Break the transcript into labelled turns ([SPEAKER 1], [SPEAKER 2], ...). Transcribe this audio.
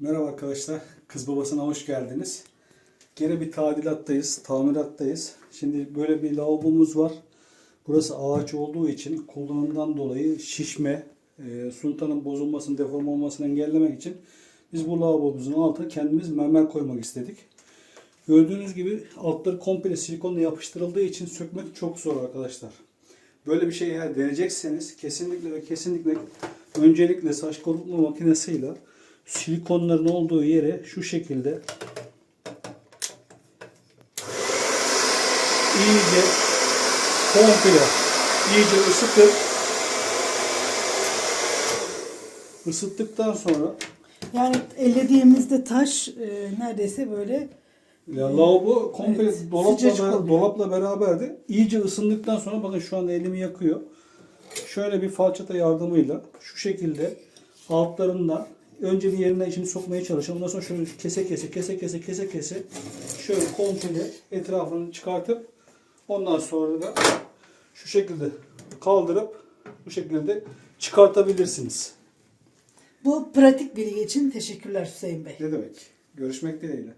[SPEAKER 1] Merhaba arkadaşlar. Kız babasına hoş geldiniz. Gene bir tadilattayız, tamirattayız. Şimdi böyle bir lavabomuz var. Burası ağaç olduğu için kullanımdan dolayı şişme, e, suntanın bozulmasını, deforme olmasını engellemek için biz bu lavabomuzun altına kendimiz mermer koymak istedik. Gördüğünüz gibi altları komple silikonla yapıştırıldığı için sökmek çok zor arkadaşlar. Böyle bir şey eğer deneyecekseniz kesinlikle ve kesinlikle öncelikle saç kurutma makinesiyle silikonların olduğu yere şu şekilde iyice komple iyice ısıtıp ısıttıktan sonra
[SPEAKER 2] Yani ellediğimizde taş e, neredeyse böyle
[SPEAKER 1] ya lavabo komple
[SPEAKER 2] Evet,
[SPEAKER 1] dolapla, dolapla beraberdi. İyice ısındıktan sonra bakın şu anda elimi yakıyor. Şöyle bir falçata yardımıyla şu şekilde altlarından önce bir yerine içini sokmaya çalışalım. Ondan sonra şöyle kese kese kese kese kese kese şöyle komple etrafını çıkartıp ondan sonra da şu şekilde kaldırıp bu şekilde çıkartabilirsiniz.
[SPEAKER 2] bu pratik bilgi için teşekkürler Hüseyin Bey.
[SPEAKER 1] Ne demek? Görüşmek dileğiyle.